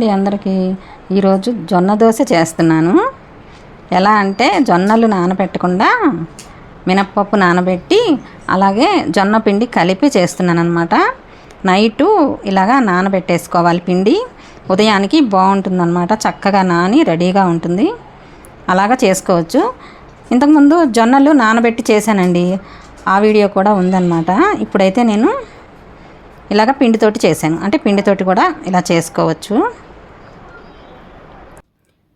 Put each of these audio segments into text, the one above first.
అండి అందరికీ. ఈరోజు జొన్న దోశ చేస్తున్నాను. ఎలా అంటే జొన్నలు నానబెట్టకుండా మినప్పప్పు నానబెట్టి అలాగే జొన్న పిండి కలిపి చేస్తున్నాను అనమాట నైటు ఇలాగా నానబెట్టేసుకోవాలి పిండి. ఉదయానికి బాగుంటుందన్నమాట. చక్కగా నాని రెడీగా ఉంటుంది. అలాగా చేసుకోవచ్చు. ఇంతకుముందు జొన్నలు నానబెట్టి చేశానండి. ఆ వీడియో కూడా ఉందన్నమాట. ఇప్పుడైతే నేను ఇలాగ పిండితోటి చేశాను. అంటే పిండితోటి కూడా ఇలా చేసుకోవచ్చు.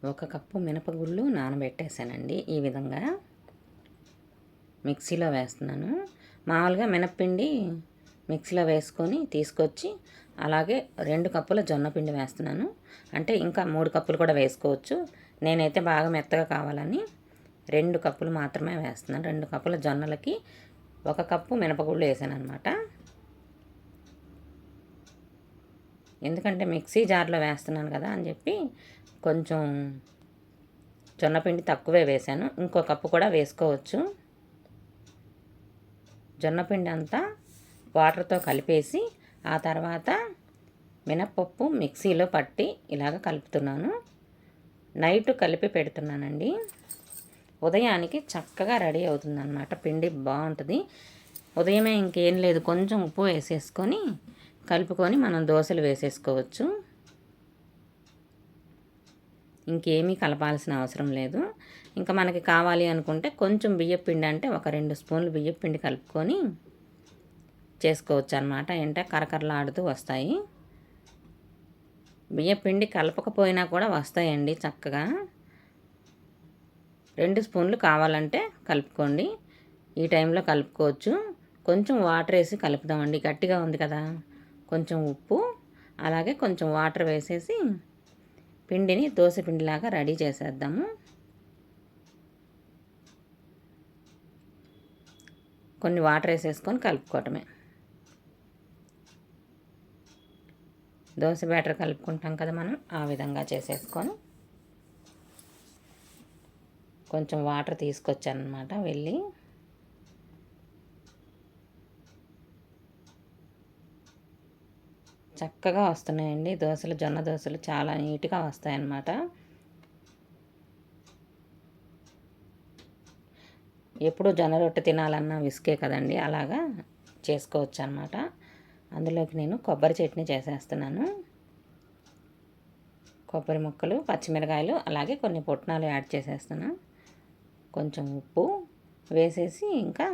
ఒక కప్పు మినపగుళ్ళు నానబెట్టేశానండి ఈ విధంగా. మిక్సీలో వేస్తున్నాను. మామూలుగా మినప్పిండి మిక్సీలో వేసుకొని తీసుకొచ్చి అలాగే రెండు కప్పుల జొన్నపిండి వేస్తున్నాను. అంటే ఇంకా మూడు కప్పులు కూడా వేసుకోవచ్చు. నేనైతే బాగా మెత్తగా కావాలని రెండు కప్పులు మాత్రమే వేస్తున్నాను. రెండు కప్పుల జొన్నలకి ఒక కప్పు మినపగుళ్ళు వేసాను అనమాట ఎందుకంటే మిక్సీ జార్లో వేస్తున్నాను కదా అని చెప్పి కొంచెం జొన్నపిండి తక్కువే వేసాను ఇంకో కప్పు కూడా వేసుకోవచ్చు. జొన్నపిండి అంతా వాటర్తో కలిపేసి ఆ తర్వాత మినప్పప్పు మిక్సీలో పట్టి ఇలాగ కలుపుతున్నాను. నైట్ కలిపి పెడుతున్నానండి. ఉదయానికి చక్కగా రెడీ అవుతుందన్నమాట. పిండి బాగుంటుంది. ఉదయమే ఇంకేం లేదు. కొంచెం ఉప్పు వేసేసుకొని కలుపుకొని మనం దోశలు వేసేసుకోవచ్చు. ఇంకేమీ కలపాల్సిన అవసరం లేదు. ఇంకా మనకి కావాలి అనుకుంటే కొంచెం బియ్యపిండి అంటే ఒక రెండు స్పూన్లు బియ్యపిండి కలుపుకొని చేసుకోవచ్చు అనమాట ఏంటంటే కరకరలాడుతూ వస్తాయి. బియ్యపిండి కలపకపోయినా కూడా వస్తాయండి చక్కగా. రెండు స్పూన్లు కావాలంటే కలుపుకోండి. ఈ టైంలో కలుపుకోవచ్చు. కొంచెం వాటర్ వేసి కలుపుదామండి. గట్టిగా ఉంది కదా. కొంచెం ఉప్పు అలాగే కొంచెం వాటర్ వేసేసి పిండిని దోశ పిండిలాగా రెడీ చేసేద్దాము. కొన్ని వాటర్ వేసేసుకొని కలుపుకోవటమే. దోశ బ్యాటర్ కలుపుకుంటాం కదా మనం ఆ విధంగా చేసేసుకొని కొంచెం వాటర్ తీసుకొచ్చానమాట వెళ్ళి. చక్కగా వస్తున్నాయండి. దోశలు జొన్న దోశలు చాలా నీట్గా వస్తాయన్నమాట. ఎప్పుడు జొన్న రొట్టె తినాలన్నా విసుకే కదండి. అలాగా చేసుకోవచ్చు అనమాట అందులోకి నేను కొబ్బరి చట్నీ చేసేస్తున్నాను. కొబ్బరి ముక్కలు పచ్చిమిరకాయలు అలాగే కొన్ని పుట్నాలు యాడ్ చేసేస్తున్నాను. కొంచెం ఉప్పు వేసేసి ఇంకా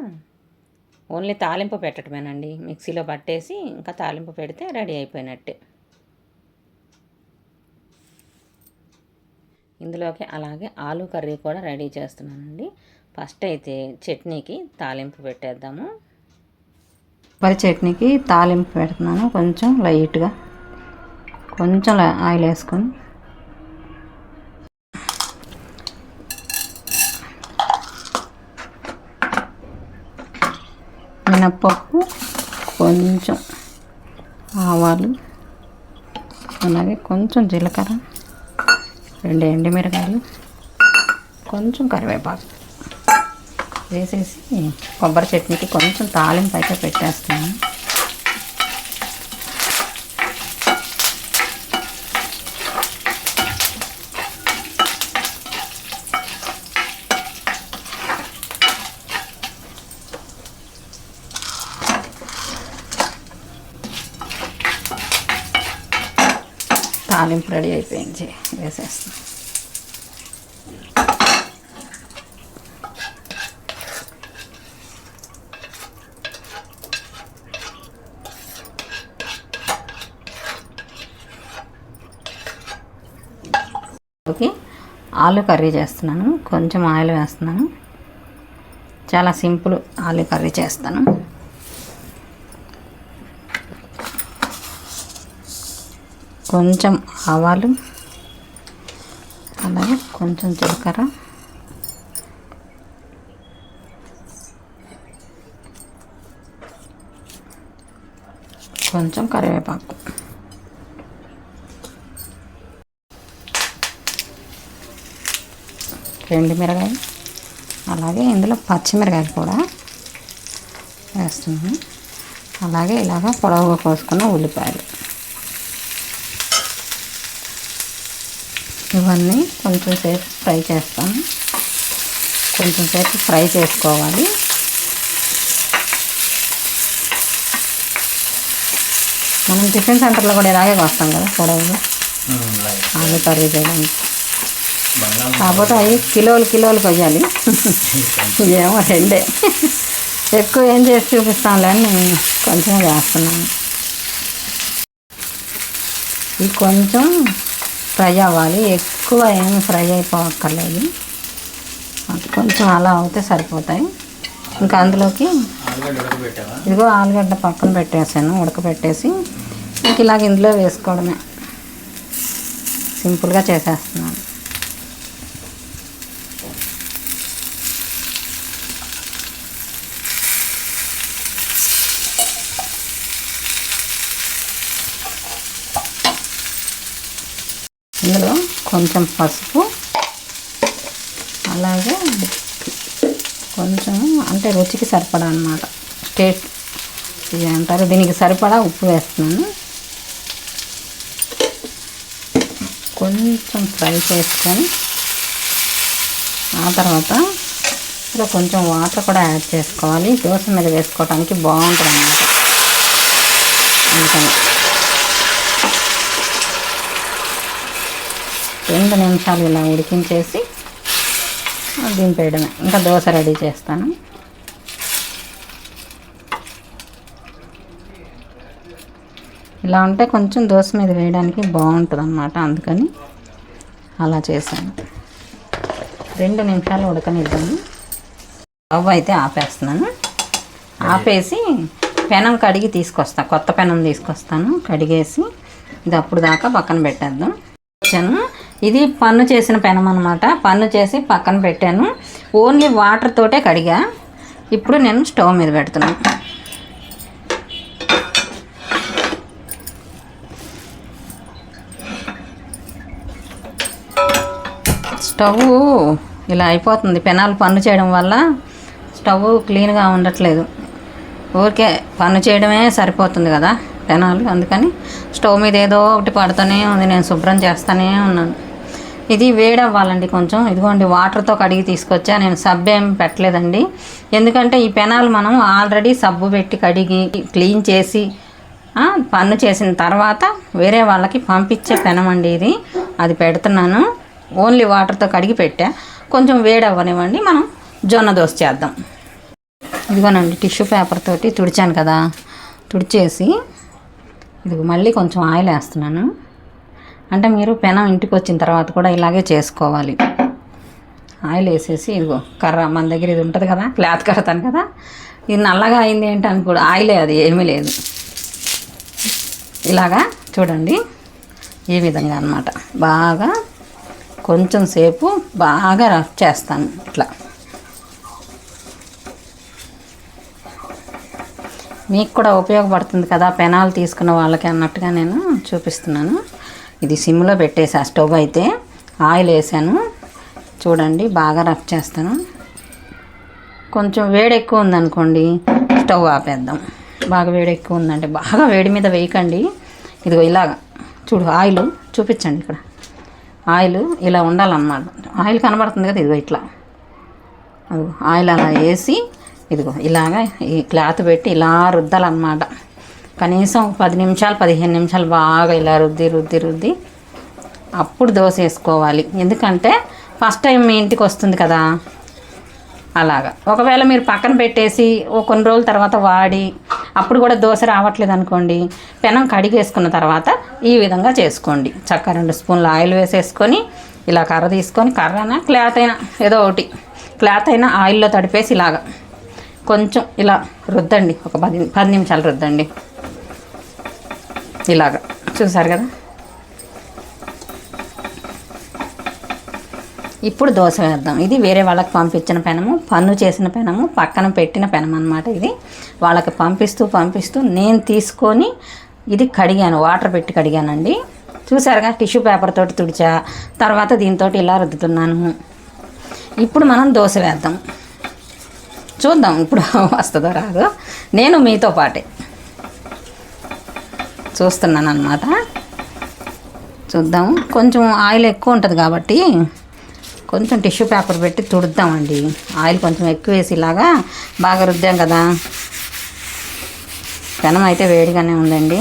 ఓన్లీ తాలింపు పెట్టడమేనండి మిక్సీలో పట్టేసి ఇంకా తాలింపు పెడితే రెడీ అయిపోయినట్టే. ఇందులోకి అలాగే ఆలు కర్రీ కూడా రెడీ చేస్తున్నానండి. ఫస్ట్ అయితే చట్నీకి తాలింపు పెట్టేద్దాము. కొబ్బరి చట్నీకి తాలింపు పెడుతున్నాను. కొంచెం లైట్గా. కొంచెం ఆయిల్ వేసుకొని. మినప్పప్పు కొంచెం ఆవాలు అలాగే కొంచెం జీలకర్ర రెండు ఎండుమిరకాయలు కొంచెం కరివేపాకు వేసేసి కొబ్బరి చట్నీకి కొంచెం తాలింపు అయితే పెట్టేస్తాను తాలింపు రెడీ అయిపోయింది. వేసేస్తాం ఆలు కర్రీ చేస్తున్నాను. కొంచెం ఆయిల్ వేస్తున్నాను. చాలా సింపుల్ ఆలు కర్రీ చేస్తాను. కొంచెం ఆవాలు అలాగే కొంచెం జీలకర్ర. కొంచెం కరివేపాకు. రెండు మిరగాయలు అలాగే ఇందులో పచ్చిమిరకాయలు కూడా వేస్తున్నాను. అలాగే ఇలాగ పొడవుగా కోసుకున్న ఉల్లిపాయలు. ఇవన్నీ కొంచెం సేపు ఫ్రై చేస్తాను. కొంచెం సేపు ఫ్రై చేసుకోవాలి. మనం టిఫిన్ సెంటర్లో కూడా ఇలాగే వస్తాం కదా పొడవులు ఆలు కర్రీ చేయడానికి. కాకపోతే అవి కిలోలు కిలోలు కొయ్యాలి. ఇదేమో రెండే. ఎక్కువ ఏం చేసి చూపిస్తాంలే అని నేను కొంచెం చేస్తున్నాను. ఇవి కొంచెం ఫ్రై అవ్వాలి. ఎక్కువ ఏమి ఫ్రై అయిపోక్కర్లేదు. కొంచెం అలా అవుతే సరిపోతాయి. ఇంకా అందులోకి ఇదిగో ఆలుగడ్డ పక్కన పెట్టేసాను ఉడకబెట్టేసి. ఇంక ఇలాగ ఇందులో వేసుకోవడమే. సింపుల్గా చేసేస్తున్నాను ఇందులో కొంచెం పసుపు. అలాగే కొంచెం అంటే రుచికి సరిపడా అనమాట టేస్ట్ ఇది అంటారు. దీనికి సరిపడా ఉప్పు వేస్తున్నాను. కొంచెం ఫ్రై చేసుకొని ఆ తర్వాత ఇలా కొంచెం వాటర్ కూడా యాడ్ చేసుకోవాలి. దోశ మీద వేసుకోవడానికి బాగుంటుంది అన్నమాట. అందుకని రెండు నిమిషాలు ఇలా ఉడికించేసి దింపేయడమే. ఇంకా దోశ రెడీ చేస్తాను. ఇలా ఉంటే కొంచెం దోశ మీద వేయడానికి బాగుంటుంది అన్నమాట అందుకని అలా చేశాను. రెండు నిమిషాలు ఉడకనిద్దాము. స్టవ్ అయితే ఆపేస్తున్నాను. ఆపేసి పెనం కడిగి తీసుకొస్తా కొత్త పెనం తీసుకొస్తాను. కడిగేసి ఇది అప్పుడు దాకా పక్కన పెట్టేద్దాం. వచ్చాను. ఇది పన్ను చేసిన పెనం అనమాట పన్ను చేసి పక్కన పెట్టాను. ఓన్లీ వాటర్ తోటే కడిగా. ఇప్పుడు నేను స్టవ్ మీద పెడుతున్నాను. స్టవ్ ఇలా అయిపోతుంది. పెనాలు పన్ను చేయడం వల్ల స్టవ్ క్లీన్గా ఉండట్లేదు. ఊరికే పన్ను చేయడమే సరిపోతుంది కదా పెనాలు. అందుకని స్టవ్ మీద ఏదో ఒకటి పడుతూనే ఉంది. నేను శుభ్రం చేస్తూనే ఉన్నాను. ఇది వేడవ్వాలండి కొంచెం. ఇదిగోండి వాటర్తో కడిగి తీసుకొచ్చా. నేను సబ్బు ఏం పెట్టలేదండి. ఎందుకంటే ఈ పెనాలు మనం ఆల్రెడీ సబ్బు పెట్టి కడిగి క్లీన్ చేసి పన్ను చేసిన తర్వాత వేరే వాళ్ళకి పంపించే పెనం అండి ఇది. అది పెడుతున్నాను. ఓన్లీ వాటర్తో కడిగి పెట్టా. కొంచెం వేడి అవ్వనివ్వండి మనం జొన్న దోశ చేద్దాం. ఇదిగోనండి టిష్యూ పేపర్ తోటి తుడిచాను కదా. తుడిచేసి ఇదిగో మళ్ళీ కొంచెం ఆయిల్ వేస్తున్నాను. అంటే మీరు పెనం ఇంటికి వచ్చిన తర్వాత కూడా ఇలాగే చేసుకోవాలి. ఆయిల్ వేసేసి ఇదిగో కర్ర మన దగ్గర ఇది ఉంటుంది కదా క్లాత్ కడతాను కదా ఇది నల్లగా అయింది ఏంటి అని కూడా ఆయిలే అది ఏమీ లేదు. ఇలాగా చూడండి ఈ విధంగా అన్నమాట. బాగా కొంచెం సేపు బాగా రఫ్ చేస్తాను ఇట్లా. మీకు కూడా ఉపయోగపడుతుంది కదా పెనాలు తీసుకున్న వాళ్ళకి అన్నట్టుగా నేను చూపిస్తున్నాను. ఇది సిమ్లో పెట్టేసి ఆ స్టవ్ అయితే ఆయిల్ వేసాను. చూడండి బాగా రఫ్ చేస్తాను. కొంచెం వేడి ఎక్కువ ఉందనుకోండి స్టవ్ ఆపేద్దాం. బాగా వేడి ఎక్కువ ఉందంటే బాగా వేడి మీద వేయకండి. ఇదిగో ఇలాగ చూడు ఆయిల్ చూపించండి ఇక్కడ. ఆయిల్ ఇలా ఉండాలన్నమాట. ఆయిల్ కనబడుతుంది కదా ఇదిగో ఇట్లా. ఆయిల్ అలా వేసి ఇదిగో ఇలాగా ఈ క్లాత్ పెట్టి ఇలా రుద్దాలన్నమాట. కనీసం పది నిమిషాలు పదిహేను నిమిషాలు బాగా ఇలా రుద్ది రుద్ది రుద్ది అప్పుడు దోశ వేసుకోవాలి. ఎందుకంటే ఫస్ట్ టైం మీ ఇంటికి వస్తుంది కదా. అలాగా. ఒకవేళ మీరు పక్కన పెట్టేసి ఓ కొన్ని రోజుల తర్వాత వాడి అప్పుడు కూడా దోశ రావట్లేదు అనుకోండి పెనం కడిగేసుకున్న తర్వాత ఈ విధంగా చేసుకోండి. చక్క రెండు స్పూన్లు ఆయిల్ వేసేసుకొని ఇలా కర్ర తీసుకొని కర్రనా క్లాత్ అయినా ఏదో ఒకటి. క్లాత్ అయినా ఆయిల్లో తడిపేసి ఇలాగా. కొంచెం ఇలా రుద్దండి. ఒక పది పది నిమిషాలు రుద్దండి. ఇలాగ. చూసారు కదా? ఇప్పుడు దోశ వేద్దాం. ఇది వేరే వాళ్ళకి పంపించిన పెనము పన్ను చేసిన పెనము పక్కన పెట్టిన పెనం అనమాట ఇది. వాళ్ళకి పంపిస్తూ పంపిస్తూ నేను తీసుకొని ఇది కడిగాను వాటర్ పెట్టి కడిగానండి. చూసారుగా? టిష్యూ పేపర్ తోటి తుడిచా తర్వాత దీంతో ఇలా రుద్దుతున్నాను. ఇప్పుడు మనం దోశ వేద్దాం. చూద్దాం ఇప్పుడు వస్తుందో రాదో. నేను మీతో పాటే. చూస్తున్నాను అనమాట చూద్దాము. కొంచెం ఆయిల్ ఎక్కువ ఉంటుంది కాబట్టి కొంచెం టిష్యూ పేపర్ పెట్టి తుడుద్దామండి. ఆయిల్ కొంచెం ఎక్కువ వేసి ఇలాగా బాగా రుద్దాం కదా. పెనం అయితే వేడిగానే ఉందండి.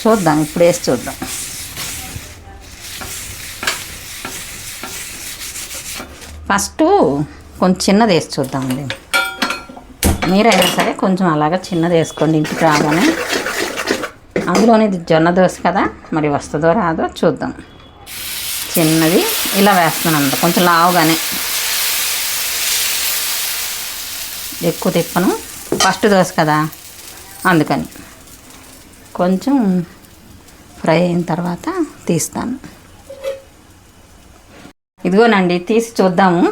చూద్దాం. ఇప్పుడు వేసి చూద్దాం. ఫస్ట్ కొంచెం చిన్నది వేసి చూద్దామండి. మీరైనా సరే కొంచెం అలాగా చిన్నది వేసుకోండి ఇంటికి రాగానే. అందులోని ఇది జొన్న దోశ కదా మరి వస్తుందో రాదో చూద్దాం. చిన్నది ఇలా వేస్తున్నాను అంత కొంచెం లావుగానే. ఎక్కువ తిప్పను ఫస్ట్ దోశ కదా అందుకని. కొంచెం ఫ్రై అయిన తర్వాత తీస్తాను. ఇదిగోనండి తీసి చూద్దాము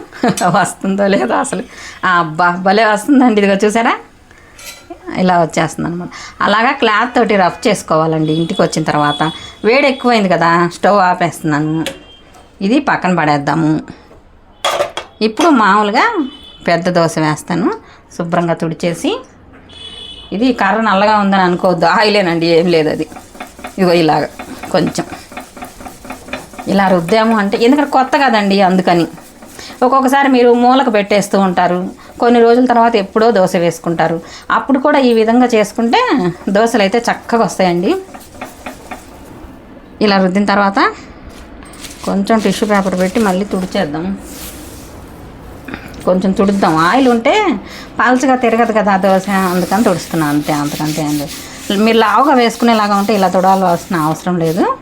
వస్తుందో లేదో అసలు. అబ్బా భలే వస్తుందండి ఇదిగో చూసారా? ఇలా వచ్చేస్తుంది అనమాట అలాగా క్లాత్ తోటి రఫ్ చేసుకోవాలండి ఇంటికి వచ్చిన తర్వాత. వేడి ఎక్కువైంది కదా స్టవ్ ఆపేస్తున్నాను. ఇది పక్కన పడేద్దాము. ఇప్పుడు మామూలుగా పెద్ద దోశ వేస్తాను శుభ్రంగా తుడిచేసి. ఇది కర్ర నల్లగా ఉందని అనుకోవద్దు ఆయిలేనండి ఏం లేదు అది. ఇగో ఇలాగ కొంచెం. ఇలా రుద్దాము అంటే ఎందుకంటే కొత్త కదండి అందుకని. ఒక్కొక్కసారి మీరు మూలకు పెట్టేస్తూ ఉంటారు కొన్ని రోజుల తర్వాత ఎప్పుడో దోశ వేసుకుంటారు. అప్పుడు కూడా ఈ విధంగా చేసుకుంటే దోశలు అయితే చక్కగా వస్తాయండి. ఇలా రుద్దిన తర్వాత కొంచెం టిష్యూ పేపర్ పెట్టి మళ్ళీ తుడిచేద్దాం. కొంచెం తుడుద్దాం. ఆయిల్ ఉంటే పాల్చగా తిరగదు కదా ఆ దోశ. అందుకని తుడుస్తున్నాను అంతే అంతకంతే అండి. మీరు లావుగా వేసుకునేలాగా ఉంటే ఇలా తుడాల్సిన అవసరం లేదు.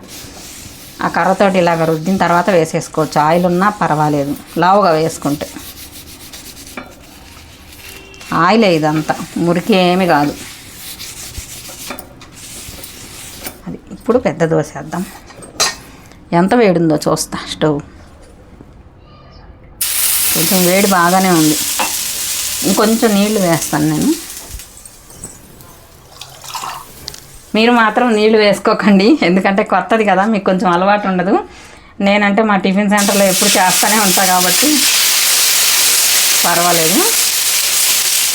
ఆ కర్రతోటి ఇలాగ రుద్దిన తర్వాత వేసేసుకోవచ్చు. ఆయిల్ ఉన్నా పర్వాలేదు. లావుగా వేసుకుంటే. ఆయిలే ఇదంతా మురికి ఏమి కాదు. అది ఇప్పుడు పెద్ద దోశ వేద్దాం. ఎంత వేడిందో చూస్తా స్టవ్. కొంచెం వేడి బాగానే ఉంది. ఇంకొంచెం నీళ్ళు వేస్తాను నేను. మీరు మాత్రం నీళ్ళు వేసుకోకండి ఎందుకంటే కొత్తది కదా మీకు కొంచెం అలవాటు ఉండదు. నేనంటే మా టిఫిన్ సెంటర్లో ఎప్పుడు చేస్తూనే ఉంటా కాబట్టి పర్వాలేదు.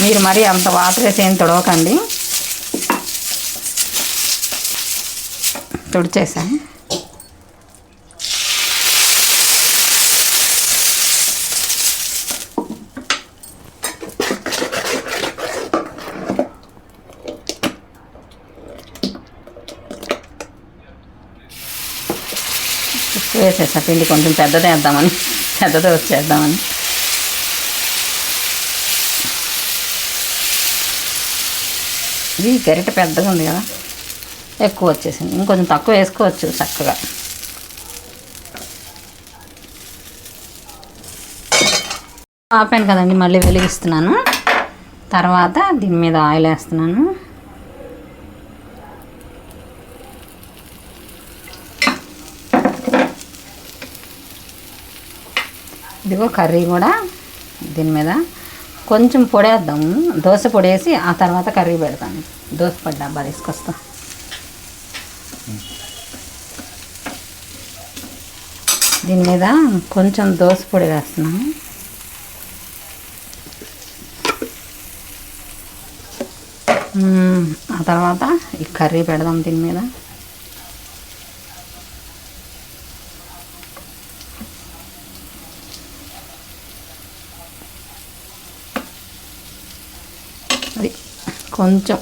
మీరు మరీ అంత వాటర్ వేసి ఏం తుడవకండి. తుడిచేసాను వేసేసా పిండి కొంచెం పెద్దదేద్దామని పెద్దది వచ్చేద్దామని. ఇది గరిట పెద్దగా ఉంది కదా ఎక్కువ వచ్చేసింది. ఇంకొంచెం తక్కువ వేసుకోవచ్చు చక్కగా. ఆపాను కదండి మళ్ళీ వెలిగిస్తున్నాను. తర్వాత దీని మీద ఆయిల్ వేస్తున్నాను. ఇదిగో కర్రీ కూడా దీని మీద. కొంచెం పొడేద్దాము దోశ పొడేసి ఆ తర్వాత కర్రీ పెడతాను. దోశ పొడి డబ్బా దీని మీద కొంచెం దోశ పొడి వేస్తున్నాం. ఆ తర్వాత ఈ కర్రీ పెడదాం దీని మీద. కొంచెం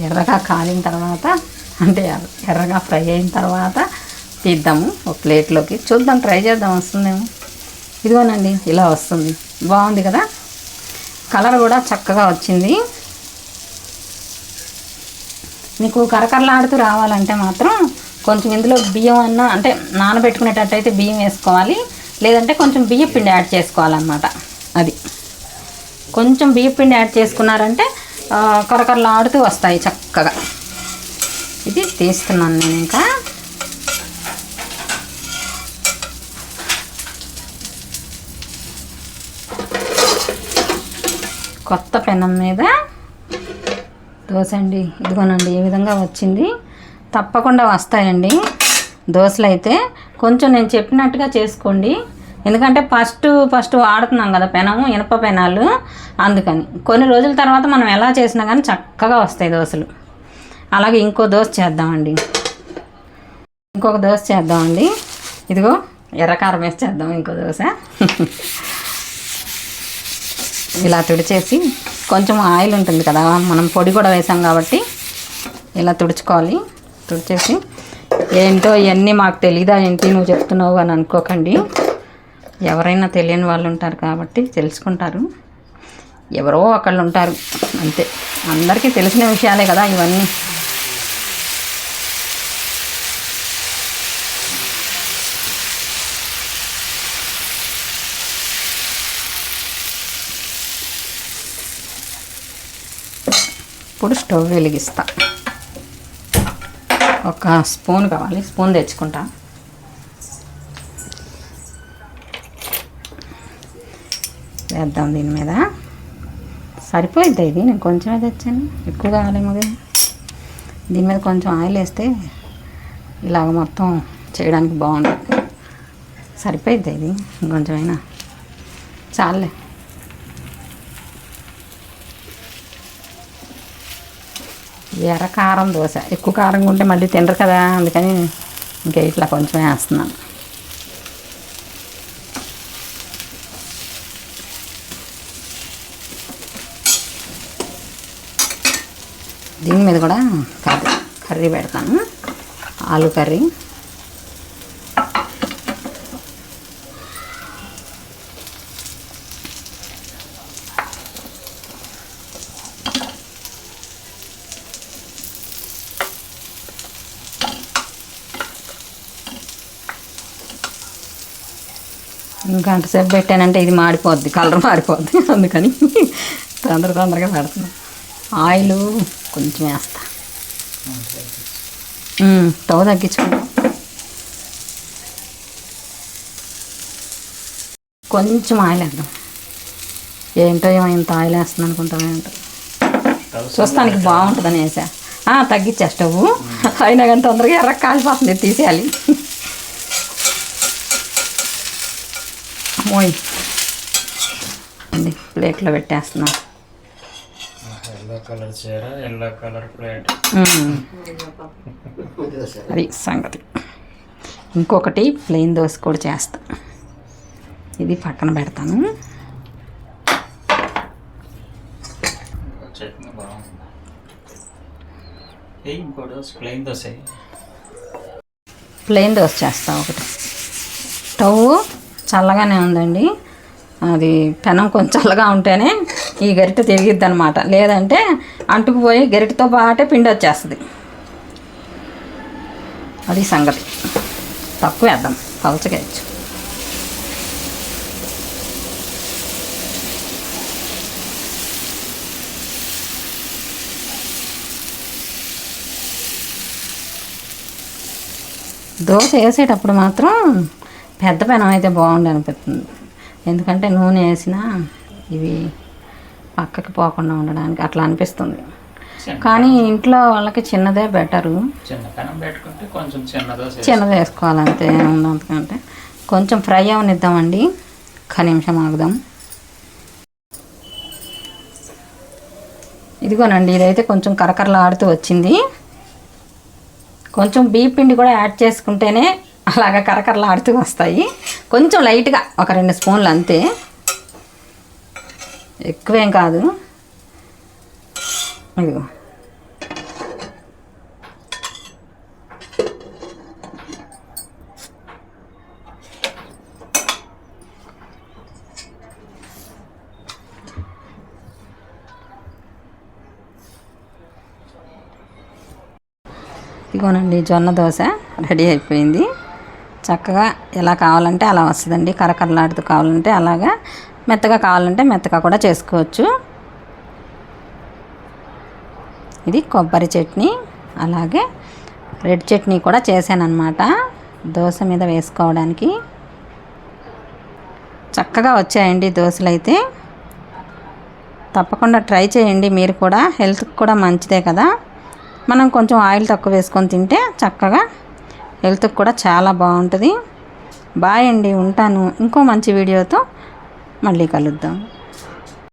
ఎర్రగా కాలిన తర్వాత అంటే ఎర్రగా ఫ్రై అయిన తర్వాత తీద్దాము ఒక ప్లేట్లోకి. చూద్దాం ట్రై చేద్దాం వస్తుందేమో. ఇదిగోనండి ఇలా వస్తుంది. బాగుంది కదా? కలర్ కూడా చక్కగా వచ్చింది. మీకు కరకరలాడుతూ రావాలంటే మాత్రం కొంచెం ఇందులో బియ్యం అన్న అంటే నానబెట్టుకునేటట్టయితే బియ్యం వేసుకోవాలి. లేదంటే కొంచెం బియ్య పిండి యాడ్ చేసుకోవాలన్నమాట. అది. కొంచెం బియ్య పిండి యాడ్ చేసుకున్నారంటే కరకరలాడుతూ వస్తాయి చక్కగా. ఇది తీస్తున్నాను నేను ఇంకా. కొత్త పెనం మీద దోశ అండి ఇదిగోనండి ఏ విధంగా వచ్చింది. తప్పకుండా వస్తాయండి దోశలు అయితే కొంచెం నేను చెప్పినట్టుగా చేసుకోండి. ఎందుకంటే ఫస్ట్ ఫస్ట్ వాడుతున్నాం కదా పెనము ఇనప పెనాలు అందుకని. కొన్ని రోజుల తర్వాత మనం ఎలా చేసినా కానీ చక్కగా వస్తాయి దోశలు. అలాగే ఇంకో దోశ చేద్దామండి. ఇంకొక దోశ చేద్దామండి. ఇదిగో ఎర్రకారం వేసి చేద్దాం ఇంకో దోశ. ఇలా తుడిచేసి కొంచెం ఆయిల్ ఉంటుంది కదా మనం పొడి కూడా వేసాం కాబట్టి ఇలా తుడుచుకోవాలి. తుడిచేసి ఏంటో ఇవన్నీ మాకు తెలీదా ఏంటి? నువ్వు చెప్తున్నావు అని అనుకోకండి. ఎవరైనా తెలియని వాళ్ళు ఉంటారు కాబట్టి తెలుసుకుంటారు. ఎవరో ఒకళ్ళు ఉంటారు. అంతే. అందరికీ తెలిసిన విషయాలే కదా ఇవన్నీ. ఇప్పుడు స్టవ్ వెలిగిస్తా. ఒక స్పూన్ కావాలి. స్పూన్ తెచ్చుకుంటా. వేద్దాం దీని మీద. సరిపోయింది ఇది? నేను కొంచెమే తెచ్చాను. ఎక్కువ కావాలేమో కదా. దీని మీద కొంచెం ఆయిల్ వేస్తే ఇలాగ మొత్తం చేయడానికి బాగుంటుంది. సరిపోయింది ఇది? ఇంకొంచెమైనా. చాలే ఎర్ర కారం దోశ. ఎక్కువ కారంగా ఉంటే మళ్ళీ తినరు కదా. అందుకని ఇంకా ఇట్లా కొంచెం వేస్తున్నాను. దీని మీద కూడా కర్రీ కర్రీ పెడతాను. ఆలు కర్రీ. గంట సేపు పెట్టానంటే ఇది మాడిపోద్ది కలర్ మాడిపోద్ది. అందుకని తొందర తొందరగా పెడుతున్నాను ఆయిల్ కొంచెం వేస్తా. ఉమ్, స్టవ్ తగ్గించుకుంటా. కొంచెం ఆయిల్ వేద్దాం. ఏంటో ఏమో ఇంత ఆయిల్ వేస్తుంది అనుకుంటాం ఏంటో. చూస్తానికి బాగుంటుందని వేసా. తగ్గించా స్టవ్. అయినా కానీ తొందరగా ఎర్ర కాలిపోతుంది తీసేయాలి. అండి ప్లేట్లో పెట్టేస్తున్నా. కలర్ చీర ఎల్లో కలర్ ప్లేట్. అది సంగతి. ఇంకొకటి ప్లెయిన్ దోశ కూడా చేస్తా. ఇది పక్కన పెడతాను. చట్నీ బాగుంది. దోశ? ప్లెయిన్ దోశ. ప్లెయిన్ దోశ చేస్తా ఒకటి. స్టవ్ చల్లగానే ఉందండి. అది పెనం కొంచెం చల్లగా ఉంటేనే ఈ గరిట తిరిగిద్ది అనమాట లేదంటే అంటుకుపోయి గరిటతో పాటే పిండి వచ్చేస్తుంది అది సంగతి. తక్కువ వేద్దాం. పలచకేయచ్చు దోశ వేసేటప్పుడు మాత్రం పెద్ద పెనం అయితే బాగుండు అనిపిస్తుంది ఎందుకంటే నూనె వేసినా ఇవి పక్కకి పోకుండా ఉండడానికి అట్లా అనిపిస్తుంది. కానీ ఇంట్లో వాళ్ళకి చిన్నదే బెటరు. చిన్నది వేసుకోవాలంతే ఉన్నంతకంటే. కొంచెం ఫ్రై అవనిద్దామండి. ఒక్క నిమిషం ఆగుదాం. ఇదిగోనండి ఇదైతే కొంచెం కరకరలాడుతూ వచ్చింది. కొంచెం బియ్య పిండి కూడా యాడ్ చేసుకుంటేనే అలాగ కరకరలాడుతూ వస్తాయి. కొంచెం లైట్గా ఒక రెండు స్పూన్లు అంతే. ఎక్కువేం కాదు. ఇదిగో. ఇదిగోనండి జొన్న దోశ రెడీ అయిపోయింది. చక్కగా ఎలా కావాలంటే అలా వస్తుందండి. కరకరలాడుతూ కావాలంటే అలాగా మెత్తగా కావాలంటే మెత్తగా కూడా చేసుకోవచ్చు. ఇది కొబ్బరి చట్నీ అలాగే రెడ్ చట్నీ కూడా చేశానన్నమాట. దోశ మీద వేసుకోవడానికి. చక్కగా వచ్చాయండి దోశలు అయితే తప్పకుండా ట్రై చేయండి మీరు కూడా. హెల్త్కి కూడా మంచిదే కదా. మనం కొంచెం ఆయిల్ తక్కువ వేసుకొని తింటే చక్కగా హెల్త్కి కూడా చాలా బాగుంటుంది. బాయ్ అండి ఉంటాను. ఇంకో మంచి వీడియోతో మళ్ళీ కలుద్దాం.